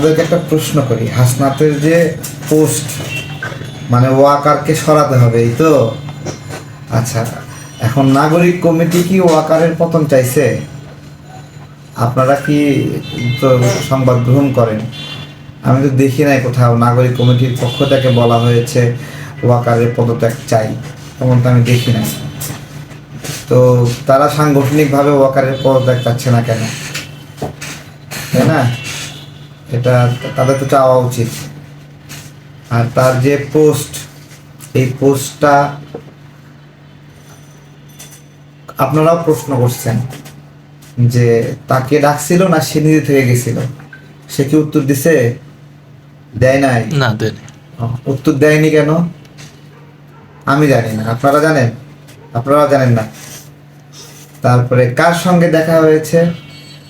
আপনাদেরকে একটা প্রশ্ন করি। হাসনাতের যে পোস্ট মানে ওয়াকারকে সরাতে হবে, এই তো? আচ্ছা এখন নাগরিক কমিটি কি ওয়াকারের পতন চাইছে? আপনারা কি তো সংবাদ গ্রহণ করেন? আমি তো দেখি নাই কোথাও নাগরিক কমিটির পক্ষ থেকে বলা হয়েছে ওয়াকারের পদত্যাগ চাই এমন তো আমি দেখি নাই। তো তারা সাংগঠনিকভাবে ওয়াকারের পদত্যাগ চাচ্ছে না কেন? তাই না? এটা তাদের তো চাওয়া উচিত। আর তার যে পোস্ট এই পোস্টটা আপনারাও প্রশ্ন করছেন যে তাকে ডাকছিল না সে নিজে থেকে গেছিল? সে কি উত্তর দিছে? দেয় নাই? না দেয়নি উত্তর দেয়নি কেন? আমি জানি না আপনারা জানেন? আপনারা জানেন না। তারপরে কার সঙ্গে দেখা হয়েছে?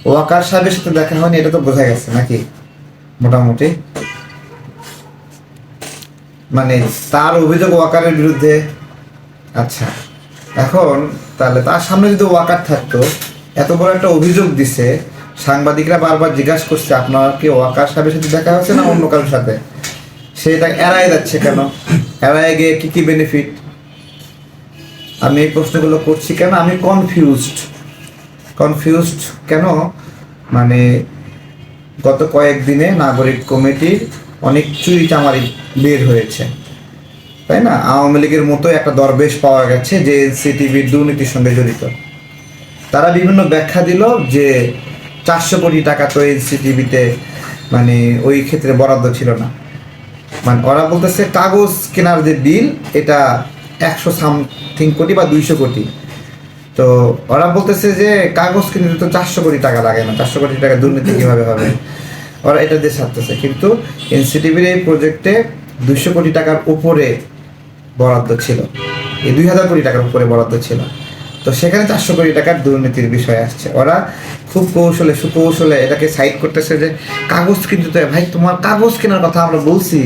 ওয়াকার সাহেবের সাথে দেখা হয়নি এটা তো বোঝা গেছে নাকি? মোটামুটি। মানে তার অভিযোগ ওয়াকারের বিরুদ্ধে। আচ্ছা এখন তাহলে তার সামনে যদি ওয়াকার থাকতো, এত বড় একটা অভিযোগ দিছে, সাংবাদিকরা বারবার জিজ্ঞাসা করছে, আপনার কি ওয়াকার সাহেবের সাথে দেখা হয়েছে না অন্য কারোর সাথে? সে এটা এড়ায় যাচ্ছে কেন? এড়ায় গিয়ে কি কি বেনিফিট আমি এই প্রশ্নগুলো করছি কেন? আমি কনফিউজড কনফিউজড কেন? মানে গত কয়েকদিনে নাগরিক কমিটির অনেক চুরি চামারি বের হয়েছে। তাই না? আওয়ামী লীগের মতো একটা দরবেশ পাওয়া গেছে যে এনসিটিভির দুর্নীতির সঙ্গে জড়িত। তারা বিভিন্ন ব্যাখ্যা দিল যে চারশো কোটি টাকা তো এনসিটিভিতে মানে ওই ক্ষেত্রে বরাদ্দ ছিল না। মানে ওরা বলতেছে, কাগজ কেনার যে বিল, এটা একশো সামথিং কোটি বা দুইশো কোটি। তো ওরা বলতেছে যে কাগজ কিনতে তো চারশো কোটি টাকা লাগে না, চারশো কোটি টাকা দুর্নীতি কীভাবে হবে? ওরা এটা দিয়ে ছাড়তেছে। কিন্তু এনসিটিভির এই প্রজেক্টে দুইশো কোটি টাকার উপরে বরাদ্দ ছিল। এই দুই হাজার কোটি টাকার উপরে বরাদ্দ ছিল। তো সেখানে চারশো কোটি টাকার দুর্নীতির বিষয় আসছে। ওরা খুব কৌশলে, সুকৌশলে এটাকে সাইড করতেছে যে কাগজ কিনতে ভাই তোমার কাগজ কেনার কথা আমরা বলছি।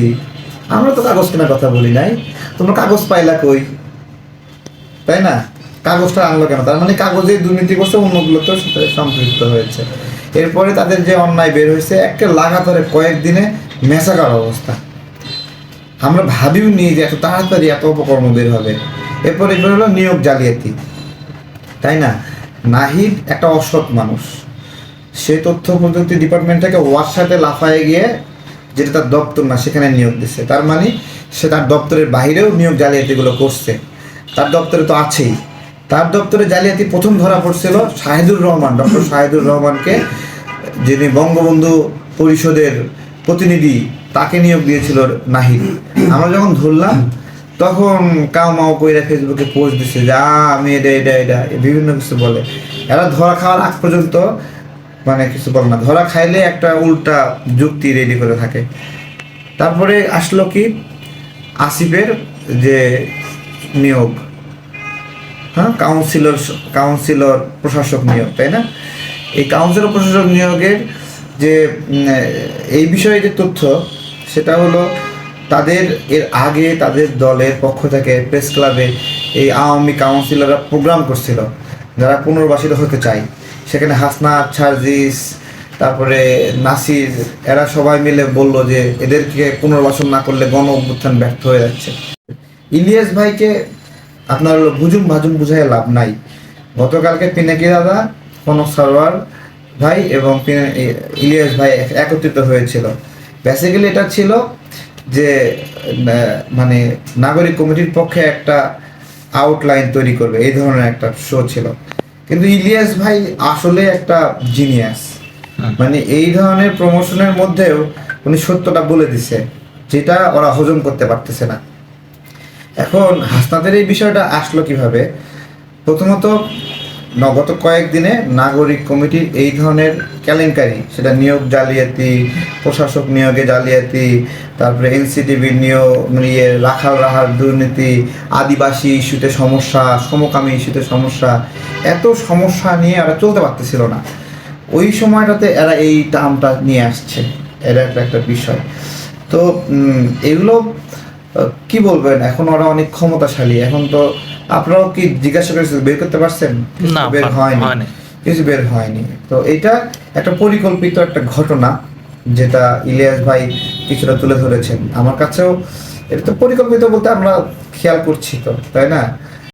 আমরা তো কাগজ কেনার কথা বলি নাই। তোমরা কাগজ পাইলা কই? তাই না? কাগজটা আনলো কেন? তার মানে কাগজে দুর্নীতি করছে অন্যগুলোতেও সাথে সম্পৃক্ত হয়েছে। এরপরে তাদের যে অন্যায় বের হয়েছে, একটা লাগাতারে কয়েকদিনে মেসাকার অবস্থা। আমরা ভাবিও নি যে এত তাড়াতাড়ি এত অপকর্ম বের হবে। এরপরে বের হলো নিয়োগ জালিয়াতি। তাই না? নাহিদ একটা অসৎ মানুষ। সে তথ্য প্রযুক্তি ডিপার্টমেন্ট থেকে ওয়ার লাফায় গিয়ে যেটা তার দপ্তর না, সেখানে নিয়োগ দিচ্ছে তার মানে সে তার দপ্তরের বাইরেও নিয়োগ জালিয়াতিগুলো করছে। তার দপ্তরে তো আছেই। তার দপ্তরে জালিয়াতি প্রথম ধরা পড়ছিল শাহিদুর রহমান, ডক্টর শাহিদুর রহমানকে, যিনি বঙ্গবন্ধু পরিষদের প্রতিনিধি, তাকে নিয়োগ দিয়েছিল নাহিদ। আমরা যখন ধরলাম, তখন কাউ মাও কইরা ফেসবুকে পোস্ট দিছে যে আমি এটা এটা এটা। বিভিন্ন কিছু বলে। এরা ধরা খাওয়ার আগ পর্যন্ত মানে কিছু বলে না, ধরা খাইলে একটা উল্টা যুক্তি রেডি করে থাকে। তারপরে আসলো কি, আসিফের যে নিয়োগ হ্যাঁ কাউন্সিলর কাউন্সিলর প্রশাসক নিয়োগ, তাই না? এই কাউন্সিলর প্রশাসক নিয়োগের যে এই বিষয়ে যে তথ্য, সেটা হলো তাদের এর আগে তাদের দলের পক্ষ থেকে প্রেস ক্লাবে এই আওয়ামী কাউন্সিলররা প্রোগ্রাম করছিল, যারা পুনর্বাসিত হতে চায়। সেখানে হাসনাত, সার্জিস, তারপরে নাসির, এরা সবাই মিলে বলল যে, এদেরকে পুনর্বাসন না করলে গণ অভ্যুত্থান ব্যর্থ হয়ে যাচ্ছে। ইলিয়াস ভাইকে আপনার হলো ভুজুম বুঝাই লাভ নাই। গতকালকে পিনাকি দাদা কনক সরওয়ার ভাই এবং ইলিয়াস ভাই একত্রিত হয়েছিল। বেসিক্যালি এটা ছিল যে মানে নাগরিক কমিটির পক্ষে একটা আউটলাইন তৈরি করবে এই ধরনের একটা শো ছিল। কিন্তু ইলিয়াস ভাই আসলে একটা জিনিয়াস মানে এই ধরনের প্রমোশনের মধ্যেও উনি সত্যটা বলে দিছে যেটা ওরা হজম করতে পারতেছে না। এখন হাসনাদের এই বিষয়টা আসলো কীভাবে? প্রথমত, গত কয়েকদিনে নাগরিক কমিটির এই ধরনের কেলেঙ্কারি, সেটা নিয়োগ জালিয়াতি, প্রশাসক নিয়োগে জালিয়াতি, তারপরে এনসিটিভি নিয়োগ মানে ইয়ে রাখাল রাহার দুর্নীতি, আদিবাসী ইস্যুতে সমস্যা, সমকামী ইস্যুতে সমস্যা, এত সমস্যা নিয়ে এরা চলতে পারতেছিল না। ওই সময়টাতে এরা এই টার্মটা নিয়ে আসছে এটা একটা একটা বিষয়। তো এগুলো কি বলবেন? এখন ওরা অনেক ক্ষমতাশালী। এখন তো আপনারাও কি জিজ্ঞাসা করেছেন বের করতে পারছেন? বের হয়নি। হয়নি। কিছু বের হয়নি। তো এটা একটা পরিকল্পিত একটা ঘটনা যেটা ইলিয়াস ভাই কিছুটা তুলে ধরেছেন। আমার কাছেও এটা তো পরিকল্পিত বলতে আমরা খেয়াল করছি তো তাই না?